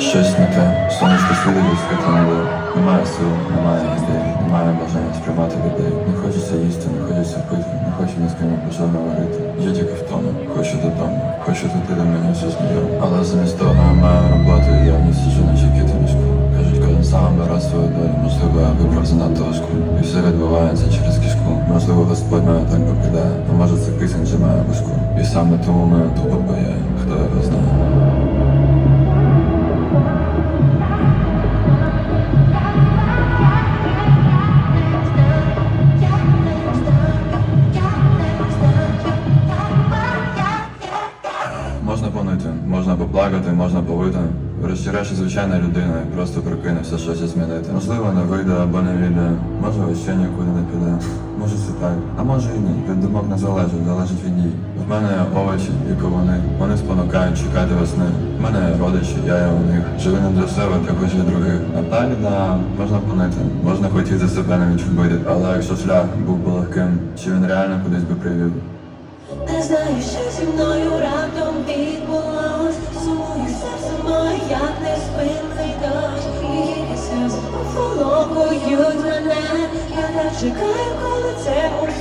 Щось не те, сонечко світить світло. Немає сил, немає ідей, немає бажання сприймати людей. Не хочеться їсти, не хочеться пити, не хочу ні з ким про говорити. Я тільки в тому, хочу додому, хочу туди, де мені все знайомо. Але замість того я маю роботу, я не сиджу на чекіти мішку. Кажуть, кожен сам бере свою долю, можливо, я вибрав занадто важку. І все відбувається через кишку. Можливо, Господь мене так покидає, а може це кисень же має башку. І саме тому мене тупо можна поплакати, можна повити. Врешті-решт звичайна людина і просто прокинувся щось змінити. Можливо, не вийде або не вийде. Може, ще нікуди не піде. Може це так. А може і ні. Від думок не залежить, залежить від дій. В мене овочі і ковуни. Вони спонукають чекати весни. В мене є родичі, я є у них. Живи не для себе, також і других. А так, да, можна понити, можна хотіти себе навіть вбити. Але якщо шлях був би легким, чи він реально кудись би привів? Не знаю, що зі мною раптом відбулось поволокують мене Я так чекаю, коли це усе